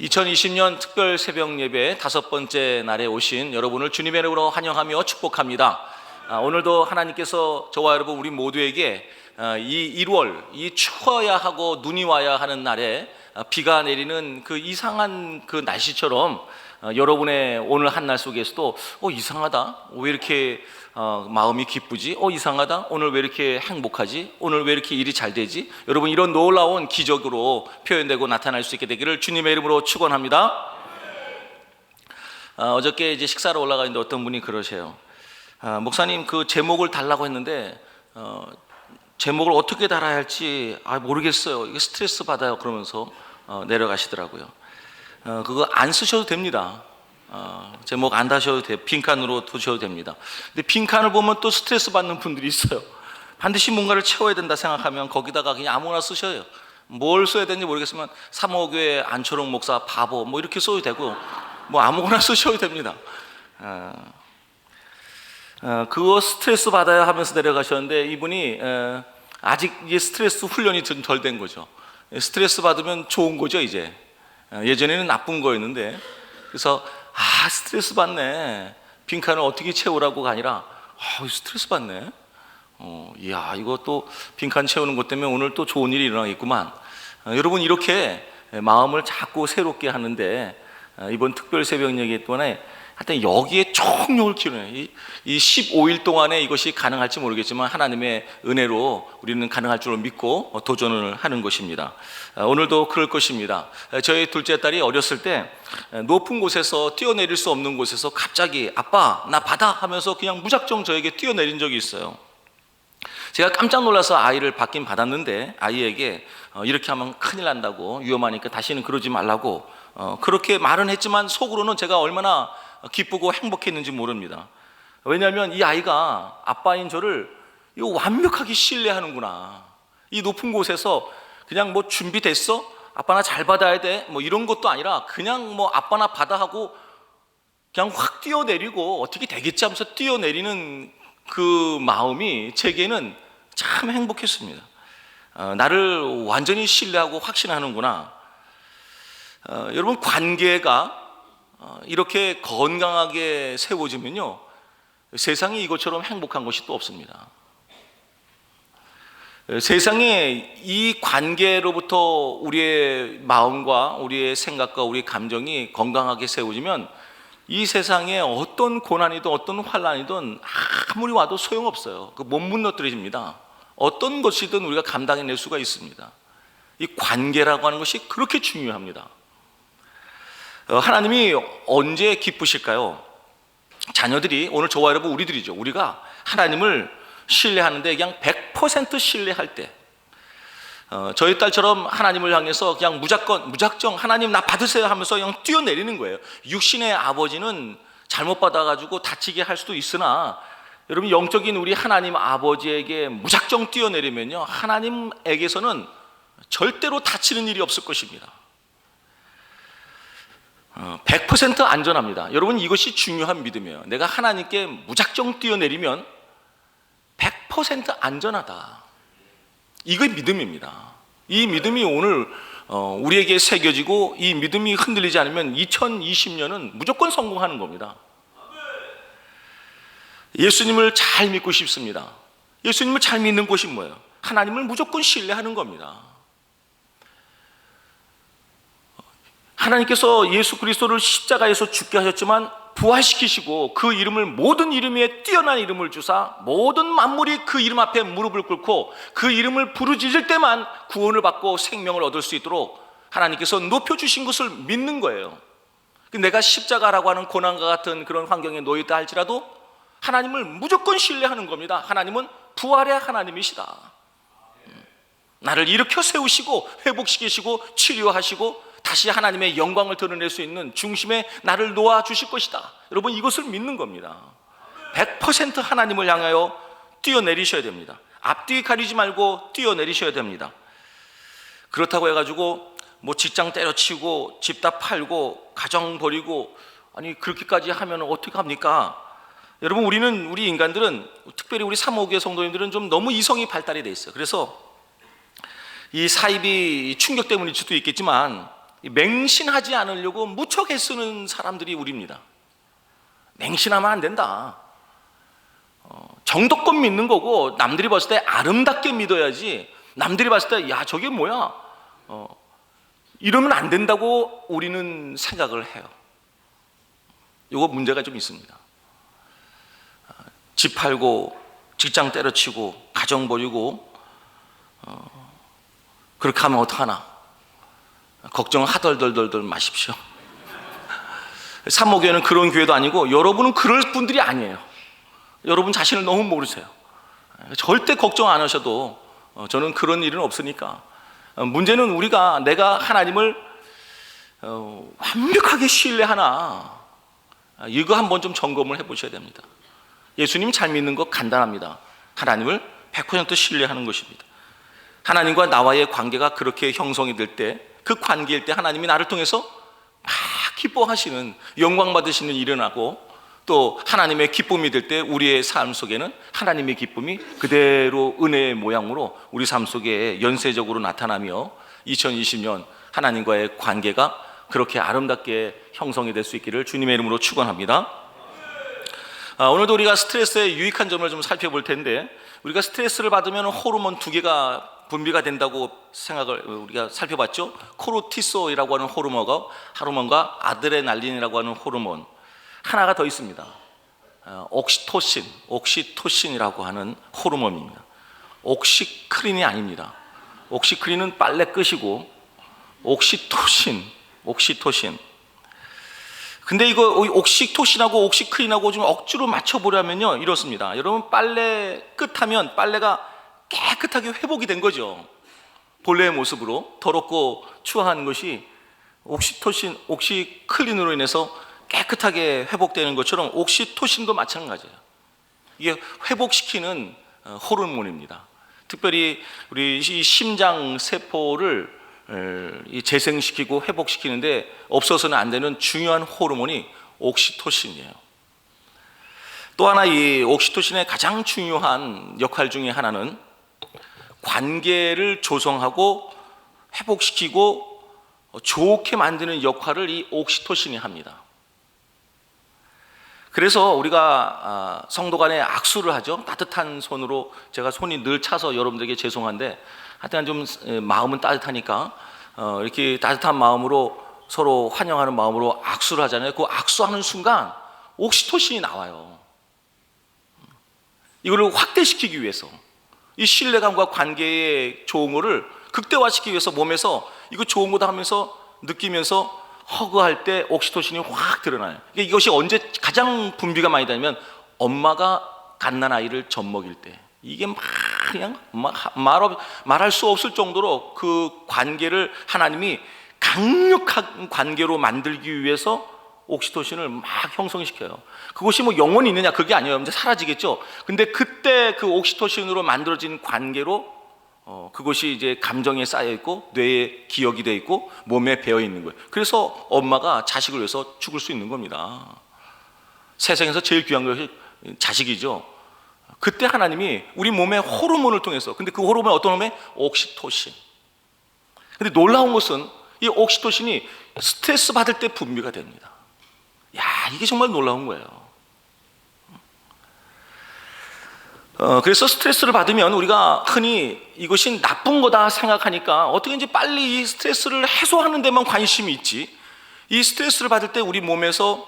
2020년 특별 새벽 예배 다섯 번째 날에 오신 여러분을 주님의 이름으로 환영하며 축복합니다. 아, 오늘도 하나님께서 저와 여러분 우리 모두에게 아, 이 1월 이 추워야 하고 눈이 와야 하는 날에 아, 비가 내리는 그 이상한 그 날씨처럼 아, 여러분의 오늘 한 날 속에서도 어 이상하다 왜 이렇게 어, 마음이 기쁘지 어 이상하다 오늘 왜 이렇게 행복하지 오늘 왜 이렇게 일이 잘 되지 여러분 이런 놀라운 기적으로 표현되고 나타날 수 있게 되기를 주님의 이름으로 축원합니다. 아, 어저께 이제 식사로 올라가는데 어떤 분이 그러세요. 아, 목사님 그 제목을 달라고 했는데 어, 제목을 어떻게 달아야 할지 아, 모르겠어요. 이게 스트레스 받아요. 그러면서 어, 내려가시더라고요. 어, 그거 안 쓰셔도 됩니다. 어, 제목 안 다셔도 돼요. 빈칸으로 두셔도 됩니다. 근데 빈칸을 보면 또 스트레스 받는 분들이 있어요. 반드시 뭔가를 채워야 된다 생각하면 거기다가 그냥 아무나 쓰셔요. 뭘 써야 되는지 모르겠지만 사모교회 안초롱 목사 바보 뭐 이렇게 써도 되고 뭐 아무거나 쓰셔도 됩니다. 어, 어, 그거 스트레스 받아야 하면서 내려가셨는데 이분이 어, 아직 이제 스트레스 훈련이 좀덜된 거죠. 스트레스 받으면 좋은 거죠 이제. 어, 예전에는 나쁜 거였는데 그래서 아 스트레스 받네. 빈칸을 어떻게 채우라고가 아니라 아 스트레스 받네. 어, 이야 또 빈칸 채우는 것 때문에 오늘 또 좋은 일이 일어나겠구만. 어, 여러분 이렇게 마음을 자꾸 새롭게 하는데 어, 이번 특별 새벽 예기 동안에 하여튼 여기에 총력을 기울여요. 이, 이 15일 동안에 이것이 가능할지 모르겠지만 하나님의 은혜로 우리는 가능할 줄 믿고 어, 도전을 하는 것입니다. 어, 오늘도 그럴 것입니다. 어, 저희 둘째 딸이 어렸을 때 어, 높은 곳에서 뛰어내릴 수 없는 곳에서 갑자기 아빠 나 바다 하면서 그냥 무작정 저에게 뛰어내린 적이 있어요. 제가 깜짝 놀라서 아이를 받긴 받았는데 아이에게 어, 이렇게 하면 큰일 난다고 위험하니까 다시는 그러지 말라고 어, 그렇게 말은 했지만 속으로는 제가 얼마나 기쁘고 행복했는지 모릅니다. 왜냐하면 이 아이가 아빠인 저를 완벽하게 신뢰하는구나. 이 높은 곳에서 그냥 뭐 준비됐어? 아빠나 잘 받아야 돼? 뭐 이런 것도 아니라 그냥 뭐 아빠나 받아 하고 그냥 확 뛰어내리고 어떻게 되겠지 하면서 뛰어내리는 그 마음이 제게는 참 행복했습니다. 어, 나를 완전히 신뢰하고 확신하는구나. 어, 여러분 관계가 어, 이렇게 건강하게 세워지면요 세상에 이것처럼 행복한 것이 또 없습니다. 세상에 이 관계로부터 우리의 마음과 우리의 생각과 우리의 감정이 건강하게 세워지면 이 세상에 어떤 고난이든 어떤 환란이든 아무리 와도 소용없어요. 그못 무너뜨려집니다. 어떤 것이든 우리가 감당해낼 수가 있습니다. 이 관계라고 하는 것이 그렇게 중요합니다. 어, 하나님이 언제 기쁘실까요? 자녀들이 오늘 저와 여러분 우리들이죠. 우리가 하나님을 신뢰하는데 그냥 100% 신뢰할 때 어, 저희 딸처럼 하나님을 향해서 그냥 무작건 무작정 하나님 나 받으세요 하면서 그냥 뛰어내리는 거예요. 육신의 아버지는 잘못 받아가지고 다치게 할 수도 있으나 여러분 영적인 우리 하나님 아버지에게 무작정 뛰어내리면요 하나님에게서는 절대로 다치는 일이 없을 것입니다. 어, 100% 안전합니다. 여러분 이것이 중요한 믿음이에요. 내가 하나님께 무작정 뛰어내리면 100% 안전하다. 이게 믿음입니다. 이 믿음이 오늘 어, 우리에게 새겨지고 이 믿음이 흔들리지 않으면 2020년은 무조건 성공하는 겁니다. 예수님을 잘 믿고 싶습니다. 예수님을 잘 믿는 것이 뭐예요? 하나님을 무조건 신뢰하는 겁니다. 하나님께서 예수 그리스도를 십자가에서 죽게 하셨지만 부활시키시고 그 이름을 모든 이름 위에 뛰어난 이름을 주사 모든 만물이 그 이름 앞에 무릎을 꿇고 그 이름을 부르짖을 때만 구원을 받고 생명을 얻을 수 있도록 하나님께서 높여주신 것을 믿는 거예요. 내가 십자가라고 하는 고난과 같은 그런 환경에 놓였다 할지라도 하나님을 무조건 신뢰하는 겁니다. 하나님은 부활의 하나님이시다. 나를 일으켜 세우시고 회복시키시고 치료하시고 다시 하나님의 영광을 드러낼 수 있는 중심에 나를 놓아 주실 것이다. 여러분 이것을 믿는 겁니다. 100% 하나님을 향하여 뛰어내리셔야 됩니다. 앞뒤 가리지 말고 뛰어내리셔야 됩니다. 그렇다고 해가지고 뭐 직장 때려치고 집 다 팔고 가정 버리고 아니 그렇게까지 하면 어떻게 합니까? 여러분 우리는 우리 인간들은 특별히 우리 사모교회 성도님들은 좀 너무 이성이 발달이 돼 있어요. 그래서 이 사입이 충격 때문일 수도 있겠지만 맹신하지 않으려고 무척 애쓰는 사람들이 우리입니다. 맹신하면 안 된다. 어, 정도껏 믿는 거고 남들이 봤을 때 아름답게 믿어야지. 남들이 봤을 때 야 저게 뭐야? 어, 이러면 안 된다고 우리는 생각을 해요. 이거 문제가 좀 있습니다. 어, 집 팔고 직장 때려치고 가정 버리고 어, 그렇게 하면 어떡하나? 걱정 하덜덜덜덜 마십시오. 사모교회는 그런 교회도 아니고 여러분은 그럴 분들이 아니에요. 여러분 자신을 너무 모르세요. 절대 걱정 안 하셔도 어, 저는 그런 일은 없으니까. 어, 문제는 우리가 내가 하나님을 어, 완벽하게 신뢰하나 아, 이거 한번 좀 점검을 해보셔야 됩니다. 예수님 잘 믿는 거 간단합니다. 하나님을 100% 신뢰하는 것입니다. 하나님과 나와의 관계가 그렇게 형성이 될 때, 그 관계일 때 하나님이 나를 통해서 막 기뻐하시는 영광 받으시는 일어나고 또 하나님의 기쁨이 될 때 우리의 삶 속에는 하나님의 기쁨이 그대로 은혜의 모양으로 우리 삶 속에 연쇄적으로 나타나며 2020년 하나님과의 관계가 그렇게 아름답게 형성이 될 수 있기를 주님의 이름으로 축원합니다. 아, 오늘도 우리가 스트레스의 유익한 점을 좀 살펴볼 텐데 우리가 스트레스를 받으면 호르몬 두 개가 분비가 된다고 생각을 우리가 살펴봤죠. 코르티솔이라고 하는 호르몬과 호르몬과 아드레날린이라고 하는 호르몬 하나가 더 있습니다. 어, 옥시토신, 옥시토신이라고 하는 호르몬입니다. 옥시크린이 아닙니다. 옥시크린은 빨래 끄시고 옥시토신, 옥시토신. 근데 이거 옥시토신하고 옥시크린하고 좀 억지로 맞춰 보려면요 이렇습니다. 여러분 빨래 끝하면 빨래가 깨끗하게 회복이 된 거죠. 본래의 모습으로 더럽고 추한 것이 옥시토신, 옥시클린으로 인해서 깨끗하게 회복되는 것처럼 옥시토신도 마찬가지예요. 이게 회복시키는 어, 호르몬입니다. 특별히 우리 이 심장 세포를 이 재생시키고 회복시키는데 없어서는 안 되는 중요한 호르몬이 옥시토신이에요. 또 하나 이 옥시토신의 가장 중요한 역할 중에 하나는 관계를 조성하고 회복시키고 좋게 만드는 역할을 이 옥시토신이 합니다. 그래서 우리가 아, 성도 간에 악수를 하죠. 따뜻한 손으로 제가 손이 늘 차서 여러분들에게 죄송한데 하여튼 좀 마음은 따뜻하니까 어, 이렇게 따뜻한 마음으로 서로 환영하는 마음으로 악수를 하잖아요. 그 악수하는 순간 옥시토신이 나와요. 이거를 확대시키기 위해서 이 신뢰감과 관계의 좋은 거를 극대화시키기 위해서 몸에서 이거 좋은 거다 하면서 느끼면서 허그할 때 옥시토신이 확 드러나요. 이것이 언제 가장 분비가 많이 되냐면 엄마가 갓난 아이를 젖먹일 때 이게 막 그냥 말, 말할 수 없을 정도로 그 관계를 하나님이 강력한 관계로 만들기 위해서 옥시토신을 막 형성시켜요. 그것이 뭐 영원히 있느냐 그게 아니에요. 이제 사라지겠죠. 근데 그때 그 옥시토신으로 만들어진 관계로 어, 그것이 이제 감정에 쌓여 있고 뇌에 기억이 돼 있고 몸에 배어 있는 거예요. 그래서 엄마가 자식을 위해서 죽을 수 있는 겁니다. 세상에서 제일 귀한 것이 자식이죠. 그때 하나님이 우리 몸의 호르몬을 통해서 근데 그 호르몬이 어떤 호르몬? 옥시토신. 근데 놀라운 것은 이 옥시토신이 스트레스 받을 때 분비가 됩니다. 야, 이게 정말 놀라운 거예요. 어, 그래서 스트레스를 받으면 우리가 흔히 이것이 나쁜 거다 생각하니까 어떻게 이제 빨리 이 스트레스를 해소하는 데만 관심이 있지. 이 스트레스를 받을 때 우리 몸에서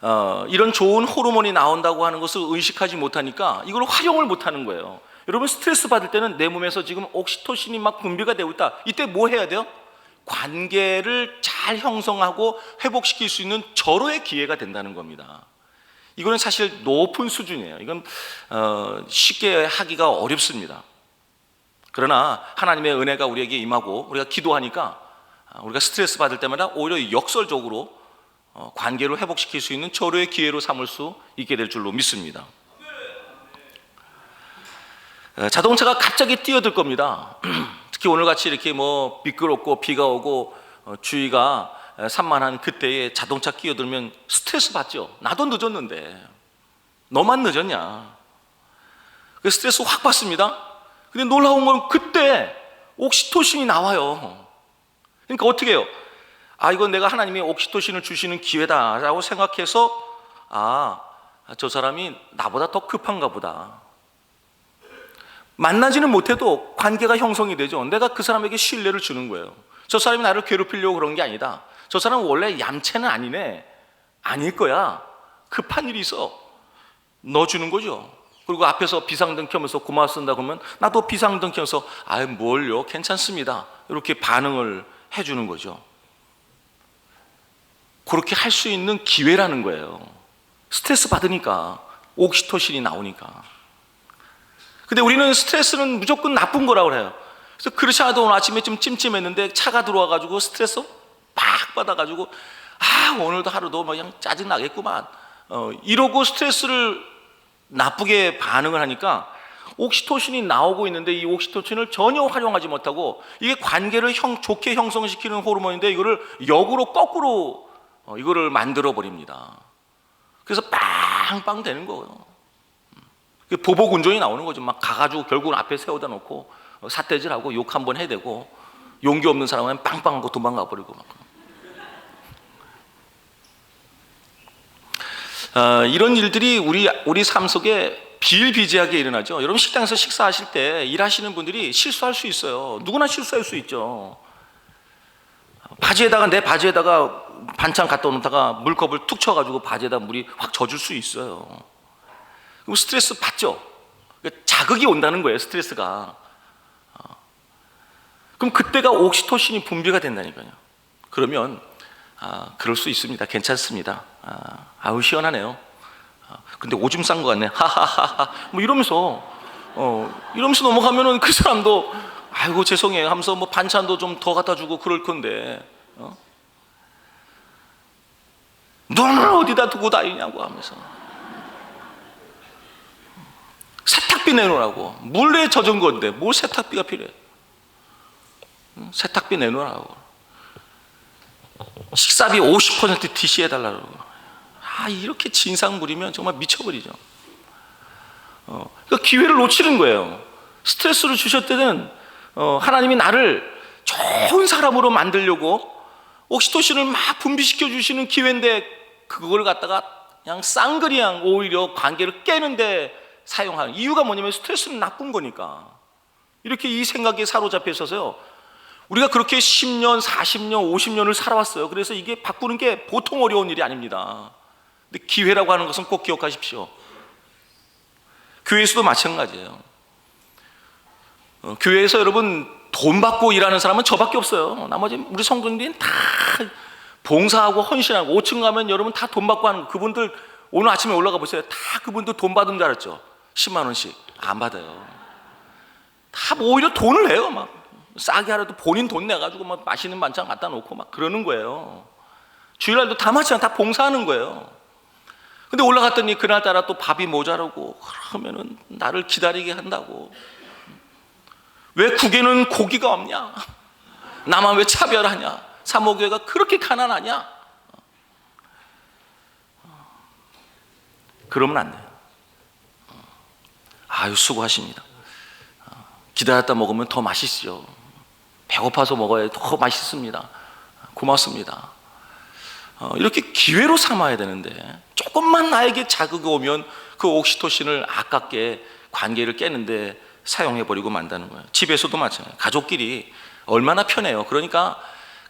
어, 이런 좋은 호르몬이 나온다고 하는 것을 의식하지 못하니까 이걸 활용을 못하는 거예요. 여러분 스트레스 받을 때는 내 몸에서 지금 옥시토신이 막 분비가 되고 있다. 이때 뭐 해야 돼요? 관계를 잘 형성하고 회복시킬 수 있는 절호의 기회가 된다는 겁니다. 이거는 사실 높은 수준이에요. 이건 어, 쉽게 하기가 어렵습니다. 그러나 하나님의 은혜가 우리에게 임하고 우리가 기도하니까 아, 우리가 스트레스 받을 때마다 오히려 역설적으로 어, 관계를 회복시킬 수 있는 절호의 기회로 삼을 수 있게 될 줄로 믿습니다. 어, 자동차가 갑자기 뛰어들 겁니다. 특히 오늘 같이 이렇게 뭐 미끄럽고 비가 오고 어, 주위가 산만한 그때에 자동차 끼어들면 스트레스 받죠. 나도 늦었는데 너만 늦었냐? 그 스트레스 확 받습니다. 근데 놀라운 건 그때 옥시토신이 나와요. 그러니까 어떻게 해요? 아, 이건 내가 하나님이 옥시토신을 주시는 기회다라고 생각해서 아, 저 사람이 나보다 더 급한가 보다. 만나지는 못해도 관계가 형성이 되죠. 내가 그 사람에게 신뢰를 주는 거예요. 저 사람이 나를 괴롭히려고 그런 게 아니다. 저 사람은 원래 얌체는 아니네. 아닐 거야. 급한 일이 있어. 넣어주는 거죠. 그리고 앞에서 비상등 켜면서 고맙습니다 그러면 나도 비상등 켜서 아유 뭘요 괜찮습니다 이렇게 반응을 해주는 거죠 그렇게 할 수 있는 기회라는 거예요 스트레스 받으니까 옥시토신이 나오니까 근데 우리는 스트레스는 무조건 나쁜 거라고 해요 그래서 그렇지 않아도 오늘 아침에 좀 찜찜했는데 차가 들어와가지고 스트레스 막 받아가지고 아 오늘도 하루도 뭐 그냥 짜증 나겠구만 어, 이러고 스트레스를 나쁘게 반응을 하니까 옥시토신이 나오고 있는데 이 옥시토신을 전혀 활용하지 못하고 이게 관계를 형, 좋게 형성시키는 호르몬인데 이거를 역으로 거꾸로 어, 이거를 만들어 버립니다. 그래서 빵빵 되는 거예요. 그 보복 운전이 나오는 거죠. 막 가가지고 결국은 앞에 세워다 놓고 어, 삿대질하고 욕 한 번 해대고 용기 없는 사람은 빵빵하고 도망가 버리고 막. 어, 이런 일들이 우리 우리 삶 속에 비일비재하게 일어나죠. 여러분 식당에서 식사하실 때 일하시는 분들이 실수할 수 있어요. 누구나 실수할 수 있죠. 바지에다가 내 바지에다가 반찬 갖다 놓다가 물컵을 툭 쳐가지고 바지에다 물이 확 젖을 수 있어요. 그럼 스트레스 받죠. 자극이 온다는 거예요. 스트레스가. 어. 그럼 그때가 옥시토신이 분비가 된다니까요. 그러면 아, 그럴 수 있습니다. 괜찮습니다. 아, 아우 시원하네요. 아, 근데 오줌 싼것 같네. 하하하하. 뭐 이러면서 어, 이러면서 넘어가면은 그 사람도 아이고 죄송해요 하면서 뭐 반찬도 좀 더 갖다 주고 그럴 건데 어? 눈을 어디다 두고 다니냐고 하면서 세탁비 내놓으라고. 물에 젖은 건데 뭘 세탁비가 필요해? 응? 세탁비 내놓으라고. 식사비 50% TC해달라고 아 이렇게 진상 부리면 정말 미쳐버리죠. 어, 그러니까 기회를 놓치는 거예요. 스트레스를 주셨을 때는 어, 하나님이 나를 좋은 사람으로 만들려고 옥시토신을 막 분비시켜 주시는 기회인데 그걸 갖다가 그냥 쌍그리양 오히려 관계를 깨는데 사용하는 이유가 뭐냐면 스트레스는 나쁜 거니까 이렇게 이 생각에 사로잡혀 있어서요 우리가 그렇게 10년, 40년, 50년을 살아왔어요 그래서 이게 바꾸는 게 보통 어려운 일이 아닙니다 근데 기회라고 하는 것은 꼭 기억하십시오 교회에서도 마찬가지예요 어, 교회에서 여러분 돈 받고 일하는 사람은 저밖에 없어요. 나머지 우리 성도님들은 다 봉사하고 헌신하고 5층 가면 여러분 다 돈 받고 하는 거. 그분들 오늘 아침에 올라가 보세요. 다 그분들 돈 받은 줄 알았죠. 10만 원씩 안 받아요. 다 오히려 돈을 내요. 막 싸게 하라도 본인 돈 내가지고 막 맛있는 반찬 갖다 놓고 막 그러는 거예요. 주일날도 다 마찬가지 다 봉사하는 거예요. 근데 올라갔더니 그날따라 또 밥이 모자라고 그러면은 나를 기다리게 한다고 왜 국에는 고기가 없냐? 나만 왜 차별하냐? 사모교회가 그렇게 가난하냐? 그러면 안 돼요. 아유, 수고하십니다. 기다렸다 먹으면 더 맛있죠. 배고파서 먹어야 더 맛있습니다. 고맙습니다. 어, 이렇게 기회로 삼아야 되는데 조금만 나에게 자극이 오면 그 옥시토신을 아깝게 관계를 깨는데 사용해버리고 만다는 거예요. 집에서도 마찬가지예요. 가족끼리 얼마나 편해요. 그러니까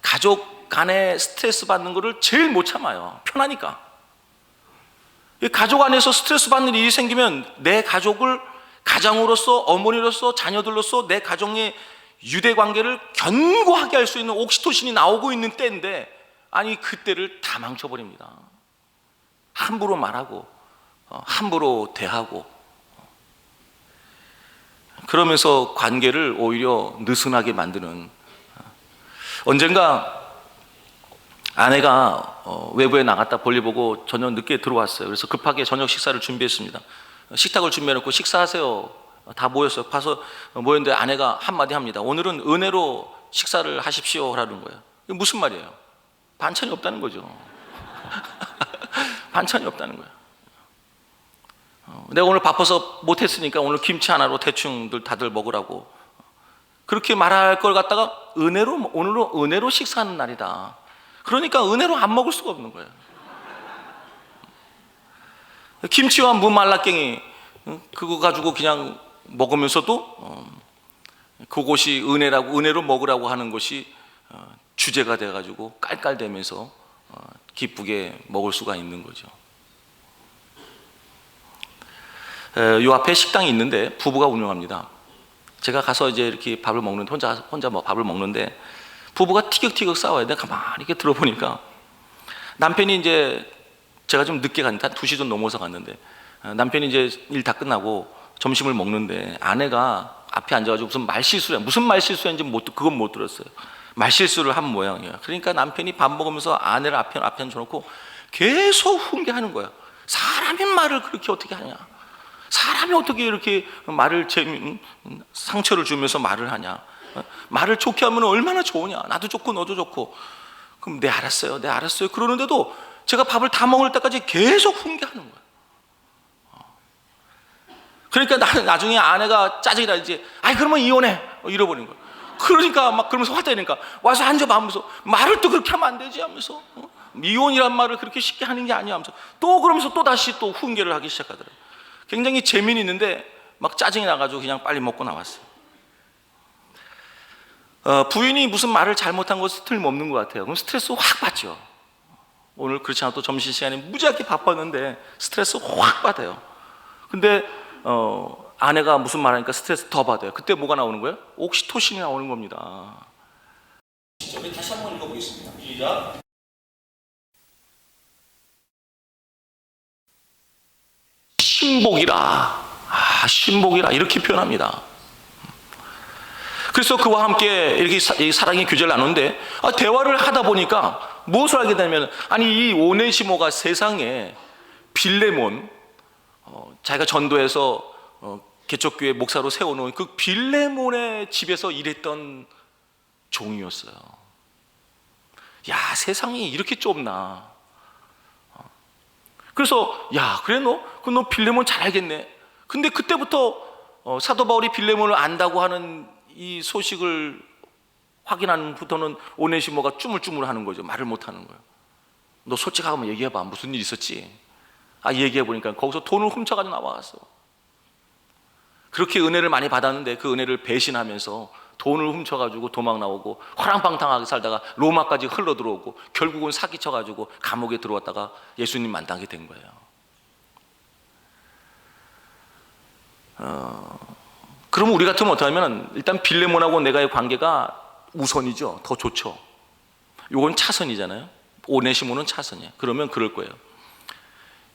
가족 간에 스트레스 받는 거를 제일 못 참아요. 편하니까. 가족 안에서 스트레스 받는 일이 생기면 내 가족을 가장으로서 어머니로서 자녀들로서 내 가정의 유대 관계를 견고하게 할 수 있는 옥시토신이 나오고 있는 때인데 아니 그때를 다 망쳐버립니다. 함부로 말하고 어, 함부로 대하고 그러면서 관계를 오히려 느슨하게 만드는 언젠가 아내가 어, 외부에 나갔다 볼일 보고 저녁 늦게 들어왔어요. 그래서 급하게 저녁 식사를 준비했습니다. 식탁을 준비해놓고 식사하세요. 다 모였어요. 봐서 모였는데 아내가 한마디 합니다. 오늘은 은혜로 식사를 하십시오 라는 거예요. 이게 무슨 말이에요? 반찬이 없다는 거죠. 반찬이 없다는 거예요. 어, 내가 오늘 바빠서 못했으니까 오늘 김치 하나로 대충들 다들 먹으라고. 그렇게 말할 걸 갖다가 은혜로 오늘은 은혜로 식사하는 날이다. 그러니까 은혜로 안 먹을 수가 없는 거예요. 김치와 무말라깽이 어, 그거 가지고 그냥 먹으면서도 어, 그것이 은혜라고 은혜로 먹으라고 하는 것이 어, 주제가 돼 가지고 깔깔대면서 어, 기쁘게 먹을 수가 있는 거죠. 에, 요 앞에 식당이 있는데 부부가 운영합니다. 제가 가서 이제 이렇게 밥을 먹는데 혼자 혼자 뭐 밥을 먹는데 부부가 티격티격 싸워요. 내가 가만히 이렇게 들어보니까 남편이 이제 제가 좀 늦게 갔는데 한 2시 좀 넘어서 갔는데 어, 남편이 이제 일 다 끝나고 점심을 먹는데 아내가 앞에 앉아가지고 무슨 말실수야 무슨 말실수인지 못 그건 못 들었어요. 말실수를 한 모양이야. 그러니까 남편이 밥 먹으면서 아내를 앞에 앞에 앉혀놓고 계속 훈계하는 거야. 사람의 말을 그렇게 어떻게 하냐? 사람이 어떻게 이렇게 말을 재미, 음, 상처를 주면서 말을 하냐? 어? 말을 좋게 하면 얼마나 좋으냐? 나도 좋고 너도 좋고. 그럼 네 알았어요, 네 알았어요. 그러는데도 제가 밥을 다 먹을 때까지 계속 훈계하는 거야. 어. 그러니까 나는 나중에 아내가 짜증이 나지. 아이 그러면 이혼해. 어, 잃어버린 거야. 그러니까 막 그러면서 화내니까 와서 앉아봐 하면서 말을 또 그렇게 하면 안 되지 하면서 어? 이혼이란 말을 그렇게 쉽게 하는 게 아니야 하면서 또 그러면서 또 다시 또 훈계를 하기 시작하더라고요. 굉장히 재미는 있는데 막 짜증이 나가지고 그냥 빨리 먹고 나왔어요. 어, 부인이 무슨 말을 잘못한 것이 틀림없는 것 같아요. 그럼 스트레스 확 받죠. 오늘 그렇지 않아도 점심 시간에 무지하게 바빴는데 스트레스 확 받아요. 근데 어, 아내가 무슨 말하니까 스트레스 더 받아요. 그때 뭐가 나오는 거예요? 옥시토신이 나오는 겁니다. 우리 다시 한번 읽어보겠습니다. 시작. 신복이라, 아, 신복이라 이렇게 표현합니다. 그래서 그와 함께 이렇게 사- 이 사랑의 교제를 나누는데 아, 대화를 하다 보니까 무엇을 알게 되냐면 아니 이 오네시모가 세상에 빌레몬 어, 자기가 전도해서 어, 개척교회 목사로 세워놓은 그 빌레몬의 집에서 일했던 종이었어요. 야 세상이 이렇게 좁나. 어. 그래서 야 그래 너그너 빌레몬 잘 알겠네. 근데 그때부터 어, 사도 바울이 빌레몬을 안다고 하는 이 소식을 확인하는부터는 오네시모가 쭈물쭈물하는 거죠. 말을 못 하는 거예요. 너 솔직하게 얘기해봐. 무슨 일 있었지? 아 얘기해 보니까 거기서 돈을 훔쳐가지고 나와갔어. 그렇게 은혜를 많이 받았는데 그 은혜를 배신하면서 돈을 훔쳐가지고 도망 나오고 화랑방탕하게 살다가 로마까지 흘러 들어오고 결국은 사기쳐가지고 감옥에 들어왔다가 예수님 만나게 된 거예요. 어, 그러면 우리 같으면 어떠냐면 일단 빌레몬하고 내가의 관계가 우선이죠. 더 좋죠. 요건 차선이잖아요. 오네시모는 차선이야. 그러면 그럴 거예요.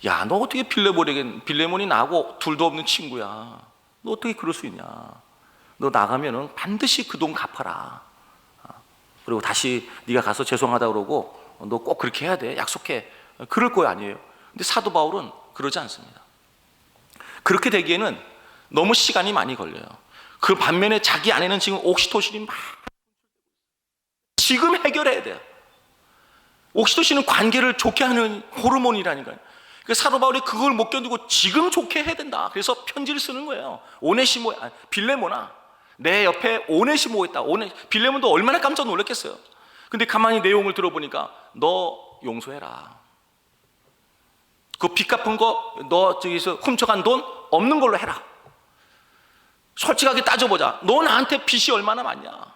야, 너 어떻게 빌레몬에게 빌레몬이 나하고 둘도 없는 친구야. 너 어떻게 그럴 수 있냐? 너 나가면은 반드시 그 돈 갚아라. 그리고 다시 네가 가서 죄송하다 그러고 너 꼭 그렇게 해야 돼. 약속해. 그럴 거야 아니에요. 근데 사도 바울은 그러지 않습니다. 그렇게 되기에는 너무 시간이 많이 걸려요. 그 반면에 자기 안에는 지금 옥시토신이 막 지금 해결해야 돼요. 옥시토신은 관계를 좋게 하는 호르몬이라니까요. 그 사도 바울이 그걸 못 견디고 지금 좋게 해야 된다. 그래서 편지를 쓰는 거예요. 오네시모, 아, 빌레모나 내 옆에 오네시모 있다. 오네 빌레몬도 얼마나 깜짝 놀랐겠어요. 근데 가만히 내용을 들어보니까 너 용서해라. 그 빚 갚은 거 너 저기서 훔쳐간 돈 없는 걸로 해라. 솔직하게 따져보자. 너 나한테 빚이 얼마나 많냐?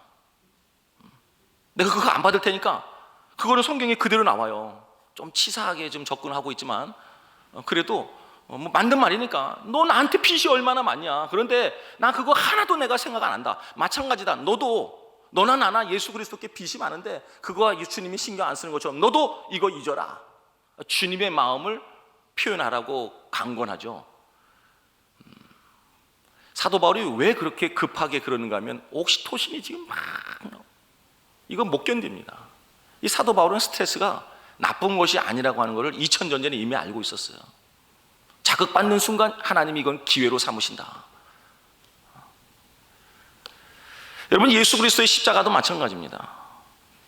내가 그거 안 받을 테니까 그거는 성경에 그대로 나와요. 좀 치사하게 좀 접근하고 있지만 어, 그래도 어, 뭐 맞는 말이니까 너 나한테 빚이 얼마나 많냐? 그런데 나 그거 하나도 내가 생각 안 한다. 마찬가지다. 너도 너나 나나 예수 그리스도께 빚이 많은데 그거와 주님이 신경 안 쓰는 것처럼 너도 이거 잊어라. 주님의 마음을 표현하라고 강권하죠. 사도 바울이 왜 그렇게 급하게 그러는가 하면 옥시토신이 지금 막. 이건 못 견딥니다. 이 사도 바울은 스트레스가 나쁜 것이 아니라고 하는 것을 2000년 전에 이미 알고 있었어요. 자극받는 순간 하나님이 이건 기회로 삼으신다. 여러분 예수 그리스도의 십자가도 마찬가지입니다.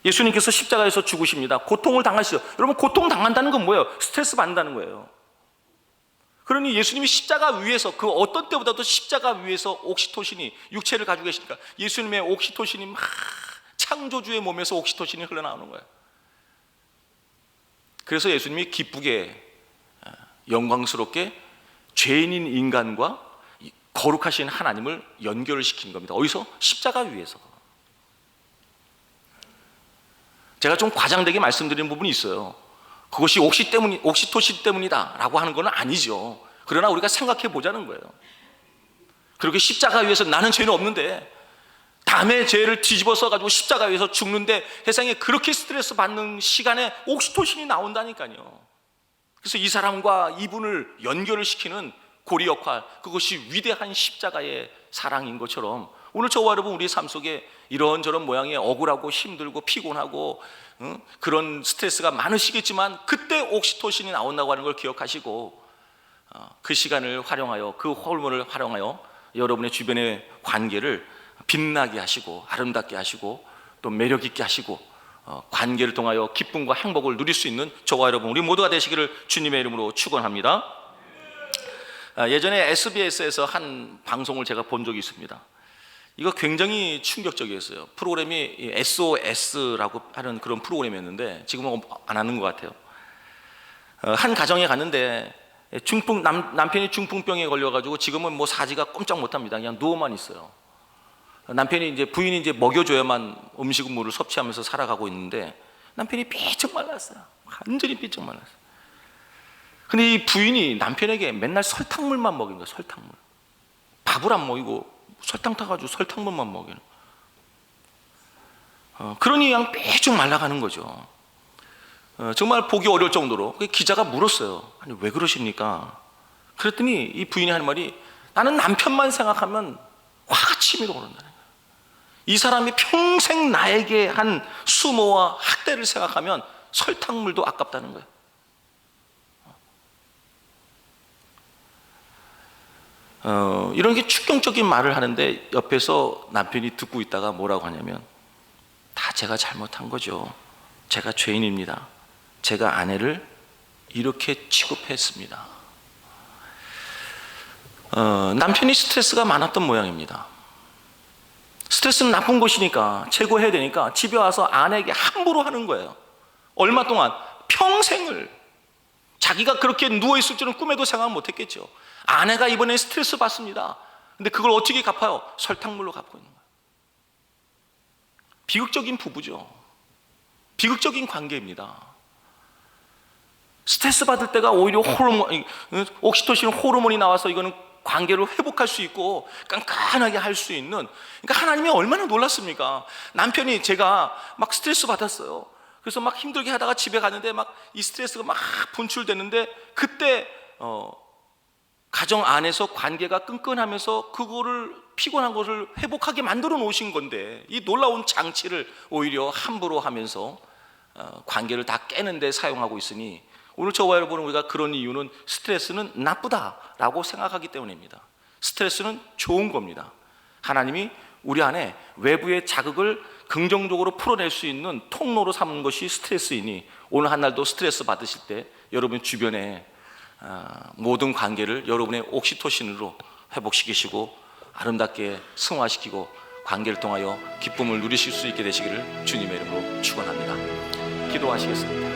예수님께서 십자가에서 죽으십니다. 고통을 당하시죠. 여러분 고통 당한다는 건 뭐예요? 스트레스 받는다는 거예요. 그러니 예수님이 십자가 위에서 그 어떤 때보다도 십자가 위에서 옥시토신이 육체를 가지고 계시니까 예수님의 옥시토신이 막 창조주의 몸에서 옥시토신이 흘러나오는 거예요. 그래서 예수님이 기쁘게 어, 영광스럽게 죄인인 인간과 이 거룩하신 하나님을 연결을 시키는 겁니다. 어디서? 십자가 위에서. 제가 좀 과장되게 말씀드리는 부분이 있어요. 그것이 옥시 때문이 옥시토신 때문이다라고 하는 건 아니죠. 그러나 우리가 생각해 보자는 거예요. 그렇게 십자가 위에서 나는 죄는 없는데 남의 죄를 뒤집어서 가지고 십자가 위에서 죽는데 세상에 그렇게 스트레스 받는 시간에 옥시토신이 나온다니까요. 그래서 이 사람과 이분을 연결을 시키는 고리 역할 그것이 위대한 십자가의 사랑인 것처럼 오늘 저와 여러분 우리 삶 속에 이런저런 모양의 억울하고 힘들고 피곤하고 응? 그런 스트레스가 많으시겠지만 그때 옥시토신이 나온다고 하는 걸 기억하시고 어, 그 시간을 활용하여 그 호르몬을 활용하여 여러분의 주변의 관계를 빛나게 하시고 아름답게 하시고 또 매력 있게 하시고 어, 관계를 통하여 기쁨과 행복을 누릴 수 있는 저와 여러분 우리 모두가 되시기를 주님의 이름으로 축원합니다. 아, 예전에 SBS에서 한 방송을 제가 본 적이 있습니다. 이거 굉장히 충격적이었어요. 프로그램이 SOS라고 하는 그런 프로그램이었는데 지금은 안 하는 것 같아요. 어, 한 가정에 갔는데 중풍 남, 남편이 중풍병에 걸려가지고 지금은 뭐 사지가 꼼짝 못합니다. 그냥 누워만 있어요. 남편이 이제 부인이 이제 먹여줘야만 음식물을 섭취하면서 살아가고 있는데 남편이 삐쩍 말랐어요. 완전히 삐쩍 말랐어요. 근데 이 부인이 남편에게 맨날 설탕물만 먹인 거예요. 설탕물. 밥을 안 먹이고 설탕 타가지고 설탕물만 먹이는. 어, 그러니 그냥 삐쩍 말라가는 거죠. 어, 정말 보기 어려울 정도로 그 기자가 물었어요. 아니 왜 그러십니까? 그랬더니 이 부인이 하는 말이 나는 남편만 생각하면 화가 치밀어 거예요. 이 사람이 평생 나에게 한 수모와 학대를 생각하면 설탕물도 아깝다는 거예요. 어, 이런 게 충격적인 말을 하는데 옆에서 남편이 듣고 있다가 뭐라고 하냐면 다 제가 잘못한 거죠. 제가 죄인입니다. 제가 아내를 이렇게 취급했습니다. 어, 남편이 스트레스가 많았던 모양입니다. 스트레스는 나쁜 것이니까 최고해야 되니까 집에 와서 아내에게 함부로 하는 거예요. 얼마 동안 평생을 자기가 그렇게 누워 있을 줄은 꿈에도 생각 못 했겠죠. 아내가 이번에 스트레스 받습니다. 근데 그걸 어떻게 갚아요? 설탕물로 갚고 있는 거예요. 비극적인 부부죠. 비극적인 관계입니다. 스트레스 받을 때가 오히려 호르몬, 옥시토신 호르몬이 나와서 이거는 관계를 회복할 수 있고 깐깐하게 할 수 있는 그러니까 하나님이 얼마나 놀랐습니까? 남편이 제가 막 스트레스 받았어요. 그래서 막 힘들게 하다가 집에 갔는데 막 이 스트레스가 막 분출되는데 그때 어 가정 안에서 관계가 끈끈하면서 그거를 피곤한 것을 회복하게 만들어 놓으신 건데 이 놀라운 장치를 오히려 함부로 하면서 어, 관계를 다 깨는데 사용하고 있으니 오늘 저와 여러분은 우리가 그런 이유는 스트레스는 나쁘다라고 생각하기 때문입니다. 스트레스는 좋은 겁니다. 하나님이 우리 안에 외부의 자극을 긍정적으로 풀어낼 수 있는 통로로 삼는 것이 스트레스이니 오늘 한 날도 스트레스 받으실 때 여러분 주변에 아, 모든 관계를 여러분의 옥시토신으로 회복시키시고 아름답게 승화시키고 관계를 통하여 기쁨을 누리실 수 있게 되시기를 주님의 이름으로 축원합니다. 기도하시겠습니다.